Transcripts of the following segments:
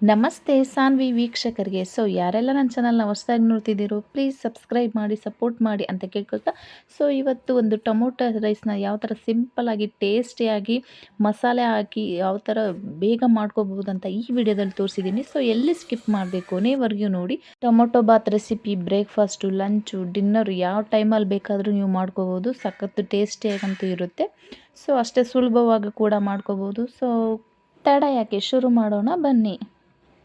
ನಮಸ್ತೆ, ಸಾನ್ವಿ ವೀಕ್ಷಕರಿಗೆ. ಸೊ ಯಾರೆಲ್ಲ ನನ್ನ ಚಾನಲ್ನ ಹೊಸದಾಗಿ ನೋಡ್ತಿದ್ದೀರೋ ಪ್ಲೀಸ್ ಸಬ್ಸ್ಕ್ರೈಬ್ ಮಾಡಿ ಸಪೋರ್ಟ್ ಮಾಡಿ ಅಂತ ಕೇಳ್ಕೊಳ್ತಾ. ಸೊ ಇವತ್ತು ಒಂದು ಟೊಮೊಟೊ ರೈಸ್ನ ಯಾವ ಥರ ಸಿಂಪಲ್ಲಾಗಿ ಟೇಸ್ಟಿಯಾಗಿ ಮಸಾಲೆ ಹಾಕಿ ಯಾವ ಥರ ಬೇಗ ಮಾಡ್ಕೋಬಹುದು ಅಂತ ಈ ವಿಡಿಯೋದಲ್ಲಿ ತೋರಿಸಿದ್ದೀನಿ. ಸೊ ಎಲ್ಲಿ ಸ್ಕಿಪ್ ಮಾಡಬೇಕು ಕೊನೆವರೆಗೂ ನೋಡಿ. Tomato bath recipe breakfast lunch dinner ಯಾವ ಟೈಮಲ್ಲಿ ಬೇಕಾದರೂ ನೀವು ಮಾಡ್ಕೋಬೋದು ಸಖತ್ತು ಟೇಸ್ಟಿಯಾಗಂತೂ ಇರುತ್ತೆ. ಸೊ ಅಷ್ಟೇ ಸುಲಭವಾಗಿ ಕೂಡ ಮಾಡ್ಕೋಬೋದು ಸೊ ತಡ ಯಾಕೆ? ಶುರು ಮಾಡೋಣ, ಬನ್ನಿ.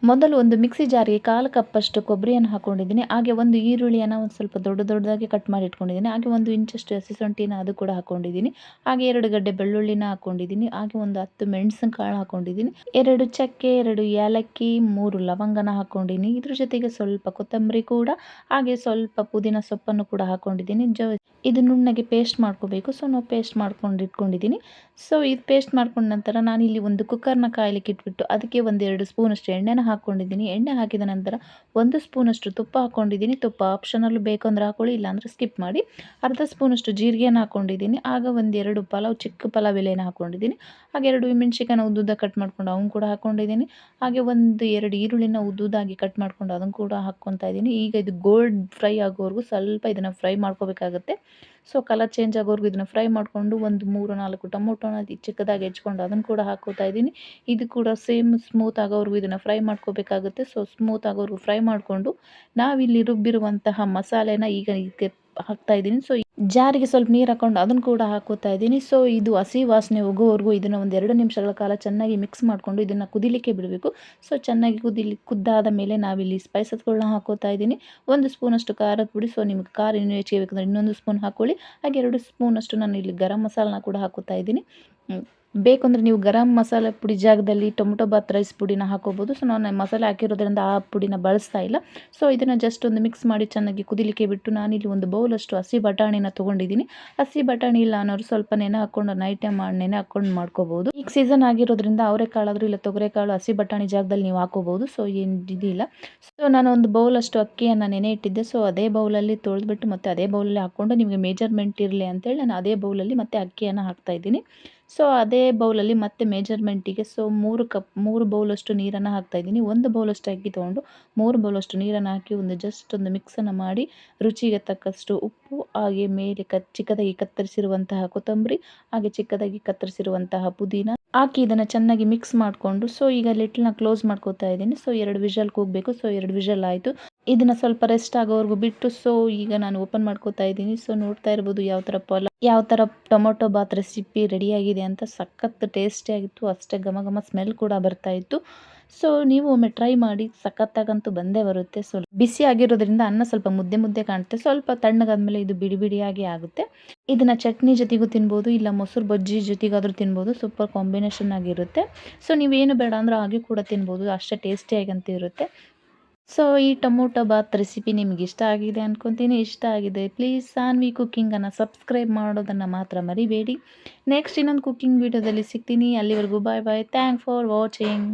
ಮೊದಲು ಒಂದು ಮಿಕ್ಸಿ ಜಾರಿಗೆ ಕಾಲು ಕಪ್ಪಷ್ಟು ಕೊಬ್ಬರಿಯನ್ನು ಹಾಕ್ಕೊಂಡಿದ್ದೀನಿ ಹಾಗೆ ಒಂದು ಈರುಳ್ಳಿಯನ್ನು ಒಂದು ಸ್ವಲ್ಪ ದೊಡ್ಡ ದೊಡ್ಡದಾಗಿ ಕಟ್ ಮಾಡಿ ಇಟ್ಕೊಂಡಿದ್ದೀನಿ. ಹಾಗೆ ಒಂದು ಇಂಚಷ್ಟು ಹಸಿ ಶುಂಠಿನ ಅದು ಕೂಡ ಹಾಕ್ಕೊಂಡಿದ್ದೀನಿ ಹಾಗೆ ಎರಡು ಗಡ್ಡೆ ಬೆಳ್ಳುಳ್ಳಿನ ಹಾಕ್ಕೊಂಡಿದ್ದೀನಿ ಹಾಗೆ ಒಂದು ಹತ್ತು ಮೆಣಸಿನ ಕಾಳು ಹಾಕ್ಕೊಂಡಿದ್ದೀನಿ ಎರಡು ಚಕ್ಕೆ, ಎರಡು ಏಲಕ್ಕಿ, ಮೂರು ಲವಂಗನ ಹಾಕ್ಕೊಂಡಿದ್ದೀನಿ ಇದ್ರ ಜೊತೆಗೆ ಸ್ವಲ್ಪ ಕೊತ್ತಂಬರಿ ಕೂಡ, ಹಾಗೆ ಸ್ವಲ್ಪ ಪುದೀನ ಸೊಪ್ಪನ್ನು ಕೂಡ ಹಾಕ್ಕೊಂಡಿದ್ದೀನಿ ಜೊ, ಇದು ನುಣ್ಣಗೆ ಪೇಸ್ಟ್ ಮಾಡ್ಕೋಬೇಕು. ಸೊ, ನಾವು ಪೇಸ್ಟ್ ಮಾಡ್ಕೊಂಡು ಇಟ್ಕೊಂಡಿದ್ದೀನಿ. ಸೊ, ಇದು ಪೇಸ್ಟ್ ಮಾಡ್ಕೊಂಡ ನಂತರ ನಾನಿಲ್ಲಿ ಒಂದು ಕುಕ್ಕರ್ನ ಕಾಯಲಿಕ್ಕೆ ಇಟ್ಬಿಟ್ಟು ಅದಕ್ಕೆ ಒಂದೆರಡು ಸ್ಪೂನಷ್ಟು ಎಣ್ಣೆನ ಹಾಕ್ಕೊಂಡಿದ್ದೀನಿ ಎಣ್ಣೆ ಹಾಕಿದ ನಂತರ ಒಂದು ಸ್ಪೂನಷ್ಟು ತುಪ್ಪ ಹಾಕ್ಕೊಂಡಿದ್ದೀನಿ ತುಪ್ಪ ಆಪ್ಷನಲ್ಲೂ ಬೇಕು ಅಂದರೆ ಹಾಕೊಳ್ಳಿ, ಇಲ್ಲಾಂದರೆ ಸ್ಕಿಪ್ ಮಾಡಿ. ಅರ್ಧ ಸ್ಪೂನಷ್ಟು ಜೀರಿಗೆಯನ್ನು ಹಾಕ್ಕೊಂಡಿದ್ದೀನಿ ಆಗ ಒಂದೆರಡು ಪಲಾವ್, ಚಿಕ್ಕ ಪಲಾವ್ ಎಲೆಯನ್ನು ಹಾಕ್ಕೊಂಡಿದ್ದೀನಿ ಹಾಗೆ ಎರಡು ಮೆಣಸಿಕಾಯನ್ನ ಉದ್ದುದ್ದ ಕಟ್ ಮಾಡ್ಕೊಂಡು ಅವನು ಕೂಡ ಹಾಕ್ಕೊಂಡಿದ್ದೀನಿ ಹಾಗೆ ಒಂದು ಎರಡು ಈರುಳ್ಳಿನ ಉದ್ದುದಾಗಿ ಕಟ್ ಮಾಡ್ಕೊಂಡು ಅದನ್ನು ಕೂಡ ಹಾಕ್ಕೊತಾ ಇದ್ದೀನಿ ಈಗ ಇದು ಗೋಲ್ಡ್ ಫ್ರೈ ಆಗೋವರೆಗೂ ಸ್ವಲ್ಪ ಇದನ್ನು ಫ್ರೈ ಮಾಡ್ಕೋಬೇಕಾಗುತ್ತೆ. ಸೊ ಕಲರ್ ಚೇಂಜ್ ಆಗೋರ್ಗು ಇದನ್ನು ಫ್ರೈ ಮಾಡಿಕೊಂಡು ಒಂದು ಮೂರು ನಾಲ್ಕು ಟೊಮೊಟೊನ ಚಿಕ್ಕದಾಗಿ ಹೆಚ್ಕೊಂಡು ಅದನ್ನು ಕೂಡ ಹಾಕೋತಾ ಇದ್ದೀನಿ. ಇದು ಕೂಡ ಸೇಮ್ ಸ್ಮೂತ್ ಆಗೋವರೆಗೂ ಇದನ್ನು ಫ್ರೈ ಮಾಡ್ಕೋಬೇಕಾಗುತ್ತೆ. ಸೊ ಸ್ಮೂತ್ ಆಗೋವರೆಗೂ ಫ್ರೈ ಮಾಡಿಕೊಂಡು ನಾವಿಲ್ಲಿ ರುಬ್ಬಿರುವಂತಹ ಮಸಾಲೆನ ಈಗ ಇದಕ್ಕೆ ಹಾಕ್ತಾ ಇದ್ದೀನಿ. ಸೊ ಜಾರಿಗೆ ಸ್ವಲ್ಪ ನೀರು ಹಾಕೊಂಡು ಅದನ್ನು ಕೂಡ ಹಾಕೋತಾ ಇದ್ದೀನಿ. ಸೊ ಇದು ಹಸಿ ವಾಸನೆ ಹೋಗುವವರೆಗೂ ಇದನ್ನು ಒಂದು ಎರಡು ನಿಮಿಷಗಳ ಕಾಲ ಚೆನ್ನಾಗಿ ಮಿಕ್ಸ್ ಮಾಡಿಕೊಂಡು ಇದನ್ನು ಕುದಿಲಿಕ್ಕೆ ಬಿಡಬೇಕು. ಸೊ ಚೆನ್ನಾಗಿ ಕುದಿಲಿ, ಕುದ್ದಾದ ಮೇಲೆ ನಾವಿಲ್ಲಿ ಸ್ಪೈಸಸ್ಗಳನ್ನ ಹಾಕೋತಾ ಇದ್ದೀನಿ. ಒಂದು ಸ್ಪೂನಷ್ಟು ಖಾರದ ಪುಡಿ. ಸೊ ನಿಮಗೆ ಖಾರ ಇನ್ನೂ ಹೆಚ್ಚಿಗೆ ಬೇಕಂದ್ರೆ ಇನ್ನೊಂದು ಸ್ಪೂನ್ ಹಾಕ್ಕೊಳ್ಳಿ ಹಾಗೆ ಎರಡು ಸ್ಪೂನಷ್ಟು ನಾನು ಇಲ್ಲಿ ಗರಂ ಮಸಾಲನ ಕೂಡ ಹಾಕೋತಾ ಇದ್ದೀನಿ. ಬೇಕಂದ್ರೆ ನೀವು ಗರಂ ಮಸಾಲೆ ಪುಡಿ ಜಾಗದಲ್ಲಿ ಟೊಮೊಟೊ ಬಾತ್ ರೈಸ್ ಪುಡಿನ ಹಾಕೋಬೋದು. ಸೊ ನಾನು ಮಸಾಲೆ ಹಾಕಿರೋದ್ರಿಂದ ಆ ಪುಡಿನ ಬಳಸ್ತಾ ಇಲ್ಲ. ಸೊ ಇದನ್ನು ಜಸ್ಟ್ ಒಂದು ಮಿಕ್ಸ್ ಮಾಡಿ ಚೆನ್ನಾಗಿ ಕುದಿಲಿಕ್ಕೆ ಬಿಟ್ಟು ನಾನಿಲ್ಲಿ ಒಂದು ಬೌಲಷ್ಟು ಹಸಿ ಬಟಾಣಿನ ತೊಗೊಂಡಿದ್ದೀನಿ. ಹಸಿ ಬಟಾಣಿ ಇಲ್ಲ ಅನ್ನೋರು ಸ್ವಲ್ಪ ನೆನೆ ಹಾಕ್ಕೊಂಡು ನೈಟೆ ಮಾಡಿ ನೆನೆ ಹಾಕ್ಕೊಂಡು ಮಾಡ್ಕೋಬೋದು. ಈಗ ಸೀಸನ್ ಆಗಿರೋದ್ರಿಂದ ಅವರೆಕಾಳಾದರೂ ಇಲ್ಲ ತೊಗರೆಕಾಳು ಹಸಿ ಬಟಾಣಿ ಜಾಗದಲ್ಲಿ ನೀವು ಹಾಕೋಬೋದು. ಸೊ ಏನು ಇದಿಲ್ಲ. ಸೊ ನಾನು ಒಂದು ಬೌಲಷ್ಟು ಅಕ್ಕಿಯನ್ನು ನೆನೆ ಇಟ್ಟಿದ್ದೆ. ಸೊ ಅದೇ ಬೌಲಲ್ಲಿ ತೊಳೆದ್ಬಿಟ್ಟು ಮತ್ತೆ ಅದೇ ಬೌಲಲ್ಲಿ ಹಾಕ್ಕೊಂಡು ನಿಮಗೆ ಮೇಜರ್ಮೆಂಟ್ ಇರಲಿ ಅಂತೇಳಿ ನಾನು ಅದೇ ಬೌಲಲ್ಲಿ ಮತ್ತೆ ಅಕ್ಕಿಯನ್ನು ಹಾಕ್ತಾ ಇದ್ದೀನಿ. ಸೊ ಅದೇ ಬೌಲಲ್ಲಿ ಮತ್ತೆ ಮೆಜರ್ಮೆಂಟಿಗೆ ಸೊ ಮೂರು ಕಪ್ ಮೂರು ಬೌಲಷ್ಟು ನೀರನ್ನು ಹಾಕ್ತಾಯಿದ್ದೀನಿ ಒಂದು ಬೌಲಷ್ಟು ಅಕ್ಕಿ ತೊಗೊಂಡು, ಮೂರು ಬೌಲಷ್ಟು ನೀರನ್ನು ಹಾಕಿ ಒಂದು ಜಸ್ಟ್ ಒಂದು ಮಿಕ್ಸನ್ನು ಮಾಡಿ, ರುಚಿಗೆ ತಕ್ಕಷ್ಟು ಉಪ್ಪು, ಹಾಗೆ ಮೇಲೆ ಕ, ಚಿಕ್ಕದಾಗಿ ಕತ್ತರಿಸಿರುವಂತಹ ಕೊತ್ತಂಬರಿ, ಹಾಗೆ ಚಿಕ್ಕದಾಗಿ ಕತ್ತರಿಸಿರುವಂತಹ ಪುದೀನ ಹಾಕಿ ಇದನ್ನು ಚೆನ್ನಾಗಿ ಮಿಕ್ಸ್ ಮಾಡಿಕೊಂಡು ಸೊ ಈಗ ಲಿಟ್ಲನ್ನ ಕ್ಲೋಸ್ ಮಾಡ್ಕೋತಾ ಇದ್ದೀನಿ. ಸೊ ಎರಡು ವಿಷಲ್ ಕೂಗಬೇಕು. ಸೊ ಎರಡು ವಿಷಲ್ ಆಯಿತು. ಇದನ್ನು ಸ್ವಲ್ಪ ರೆಸ್ಟ್ ಆಗೋವರೆಗೂ ಬಿಟ್ಟು ಸೊ ಈಗ ನಾನು ಓಪನ್ ಮಾಡ್ಕೋತಾ ಇದ್ದೀನಿ. ಸೊ ನೋಡ್ತಾ ಇರ್ಬೋದು ಯಾವ ಥರ ಪಲ ಯಾವ ಥರ ಟೊಮೊಟೊ ಬಾತ್ ರೆಸಿಪಿ ರೆಡಿಯಾಗಿದೆ ಅಂತ. ಸಖತ್ ಟೇಸ್ಟಿಯಾಗಿತ್ತು ಅಷ್ಟೇ ಘಮ ಘಮ ಸ್ಮೆಲ್ ಕೂಡ ಬರ್ತಾ ಇತ್ತು. ಸೊ ನೀವು ಒಮ್ಮೆ ಟ್ರೈ ಮಾಡಿ, ಸಖತ್ತಾಗಂತೂ ಬಂದೇ ಬರುತ್ತೆ. ಸೊ ಬಿಸಿ ಆಗಿರೋದ್ರಿಂದ ಅನ್ನ ಸ್ವಲ್ಪ ಮುದ್ದೆ ಮುದ್ದೆ ಕಾಣುತ್ತೆ. ಸ್ವಲ್ಪ ತಣ್ಣಗಾದ್ಮೇಲೆ ಇದು ಬಿಡಿ ಬಿಡಿಯಾಗಿ ಆಗುತ್ತೆ. ಇದನ್ನ ಚಟ್ನಿ ಜೊತೆಗೂ ತಿನ್ಬೋದು, ಇಲ್ಲ ಮೊಸರು ಬಜ್ಜಿ ಜೊತೆಗಾದರೂ ತಿನ್ಬೋದು. ಸೂಪರ್ ಕಾಂಬಿನೇಷನ್ ಆಗಿರುತ್ತೆ. ಸೊ ನೀವೇನು ಬೇಡ ಅಂದ್ರೆ ಹಾಗೆ ಕೂಡ ತಿನ್ಬೋದು. ಅಷ್ಟೇ ಟೇಸ್ಟಿಯಾಗಿ ಅಂತ ಇರುತ್ತೆ. ಸೊ ಈ ಟೊಮೊಟೊ ಬಾತ್ ರೆಸಿಪಿ ನಿಮ್ಗೆ ಇಷ್ಟ ಆಗಿದೆ ಅಂದ್ಕೊತೀನಿ ಇಷ್ಟ ಆಗಿದೆ ಪ್ಲೀಸ್ ಸಾನ್ವಿ ಕುಕ್ಕಿಂಗನ್ನು ಸಬ್ಸ್ಕ್ರೈಬ್ ಮಾಡೋದನ್ನು ಮಾತ್ರ ಮರಿಬೇಡಿ. ನೆಕ್ಸ್ಟ್ ಇನ್ನೊಂದು ಕುಕ್ಕಿಂಗ್ ವೀಡಿಯೋದಲ್ಲಿ ಸಿಗ್ತೀನಿ. ಅಲ್ಲಿವರೆಗೂ bye bye thank for watching